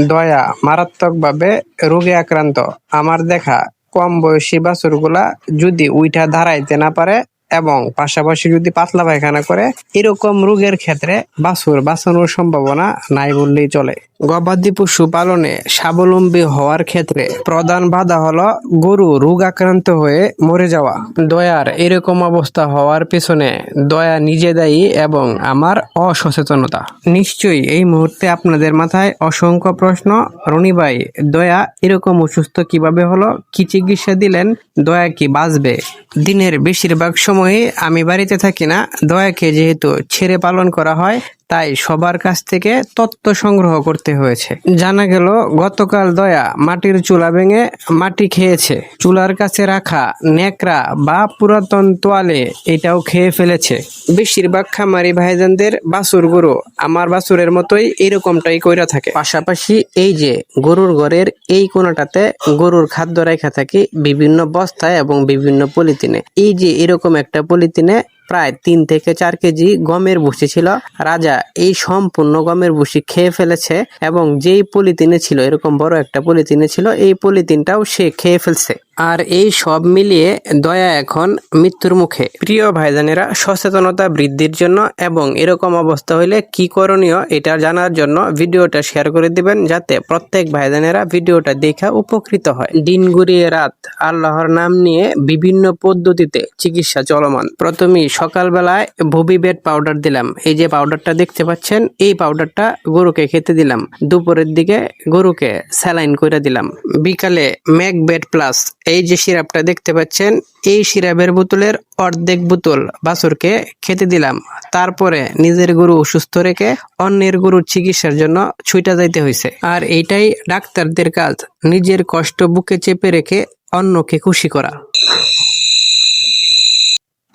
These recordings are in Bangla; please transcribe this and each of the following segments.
দয়া, মারাত্মকভাবে রোগে আক্রান্ত। আমার দেখা কম বয়সী বাছুরগুলা যদি উইঠা দাঁড়াইতে না পারে এবং পাশাপাশি যদি পাতলা পায়খানা করে, এরকম রোগের ক্ষেত্রে বাছুর বাঁচানোর সম্ভাবনা নাই বললেই চলে। গবাদি পশু পালনে স্বাবলম্বী হওয়ার ক্ষেত্রে প্রধান বাধা হলো গরু রোগ আক্রান্ত হয়ে মরে যাওয়া। দয়ার এরকম অবস্থা হওয়ার পেছনে দয়া নিজে দায়ী এবং আমার অসচেতনতা। নিশ্চয়ই এই মুহূর্তে আপনাদের মাথায় অসংখ্য প্রশ্ন। রনি ভাই, দয়া এরকম অসুস্থ কীভাবে হলো? কি চিকিৎসা দিলেন? দয়া কি বাঁচবে? দিনের বেশিরভাগ সময়ে আমি বাড়িতে থাকি না। দয়াকে যেহেতু ছেড়ে পালন করা হয় তাই সবার কাছ থেকে তত্ত্ব সংগ্রহ করতে হয়েছে। জানা গেল, গতকাল দয়া মাটির চুলা ভেঙে মাটি খেয়েছে। চুলার কাছে রাখা নেকড়া বা পুরাতন তোয়ালে এটাও খেয়ে ফেলেছে। বেশিরভাগ খামারি ভাইজানদের বাছুর গরু আমার বাছুরের মতোই এরকমটাই কইরা থাকে। পাশাপাশি এই যে গরুর ঘরের এই কোনাটাতে গরুর খাদ্য রেখা থাকি বিভিন্ন বস্তায় এবং বিভিন্ন পলিথিনে। এই যে এরকম একটা পলিথিনে প্রায় তিন থেকে চার কেজি গমের ভুসি ছিল। রাজা এই সম্পূর্ণ গমের ভুসি খেয়ে ফেলেছে এবং যেই পলিথিনে ছিল, এরকম বড় একটা পলিথিনে ছিল, এই পলিথিনটাও সে খেয়ে ফেলছে। আর এই সব মিলিয়ে দয়া এখন মৃত্যুর মুখে। প্রিয় ভাইজানেরা, সচেতনতা বৃদ্ধির জন্য এবং এরকম অবস্থা হইলে কি করণীয় এটা জানার জন্য ভিডিওটা শেয়ার করে দিবেন যাতে প্রত্যেক ভাইজানেরা ভিডিওটা দেখা উপকৃত হয়। দিন গুড়িয়ে রাত আল্লাহর নাম নিয়ে বিভিন্ন পদ্ধতিতে চিকিৎসা চলমান। প্রথমেই সকালবেলায় ভুবিবেট পাউডার দিলাম। এই যে পাউডারটা দেখতে পাচ্ছেন, এই পাউডারটা গরুকে খেতে দিলাম। দুপুরের দিকে গরুকে স্যালাইন করে দিলাম। বিকালে ম্যাকবেট প্লাস এই যে সিরাপটা দেখতে পাচ্ছেন, এই সিরাপের বোতলের অর্ধেক বোতল বাছুরকে খেতে দিলাম। তারপরে নিজের গরু সুস্থ রেখে অন্যের গরুর চিকিৎসার জন্য ছুইটা যাইতে হয়েছে আর এইটাই ডাক্তারদের কাজ, নিজের কষ্ট বুকে চেপে রেখে অন্যকে খুশি করা।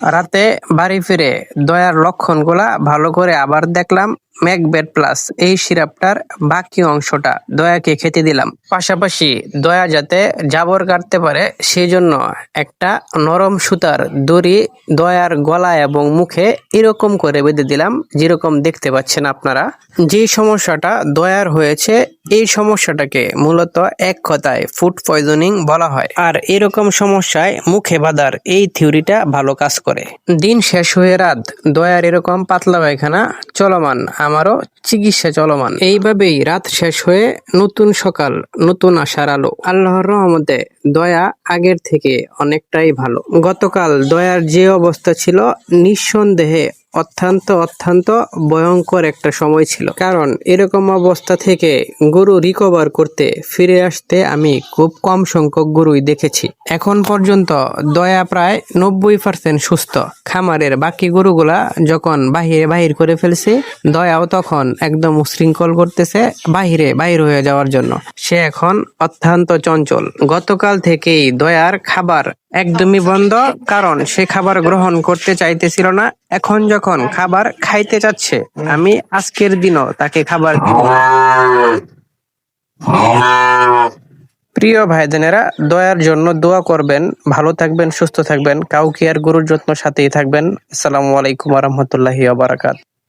রাতে বাড়ি ফিরে দয়ার লক্ষণগুলা ভালো করে আবার দেখলাম ম্যাকবেট প্লাস এই সিরাপটার বাকি অংশটা দয়াকে খেতে দিলাম। পাশাপাশি দয়া যাতে জাবর কাটতে পারে সেই জন্য একটা নরম সুতার দড়ি দয়ার গলা এবং মুখে এরকম করে বেঁধে দিলাম, যেরকম দেখতে পাচ্ছেন আপনারা। যে সমস্যাটা দয়ার হয়েছে, এই সমস্যাটাকে মূলত এক কথায় ফুড পয়জনিং বলা হয়। আর এরকম সমস্যায় মুখে বাঁধার এই থিওরিটা ভালো কাজ করে। দিন শেষ হয়ে রাত, দয়ার এরকম পাতলা পায়খানা চলমান। আমারও চিকিৎসা চলমান। এইভাবেই রাত শেষ হয়ে নতুন সকাল, নতুন আশার আলো। আল্লাহর রহমতে দয়া আগের থেকে অনেকটাই ভালো। গতকাল দয়ার যে অবস্থা ছিল, নিঃসন্দেহে অত্যন্ত অত্যন্ত ভয়ঙ্কর একটা সময় ছিল। কারণ এরকম অবস্থা থেকে গরু রিকভার করতে, ফিরে আসতে আমি খুব কম সংখ্যক গরুই দেখেছি। এখন পর্যন্ত দয়া প্রায় নব্বই পার্সেন্ট সুস্থ। খামারের বাকি গরুগুলা যখন বাহিরে বাহির করে ফেলছে, দয়াও তখন একদম উশৃঙ্খল করতেছে বাহিরে বাহির হয়ে যাওয়ার জন্য। সে এখন অত্যন্ত চঞ্চল। গতকাল থেকেই দয়ার খাবার একদমই বন্ধ, কারণ সে খাবার গ্রহণ করতে চাইতেছিল না। এখন যখন খাবার খাইতে চাচ্ছে, আমি আজকের দিনও তাকে খাবার দিব। প্রিয় ভাইদেনেরা, দয়ার জন্য দোয়া করবেন, ভালো থাকবেন, সুস্থ থাকবেন, কাউকে আর গুরুর যত্ন সাথেই থাকবেন। আসসালামু আলাইকুম রহমতুল্লাহি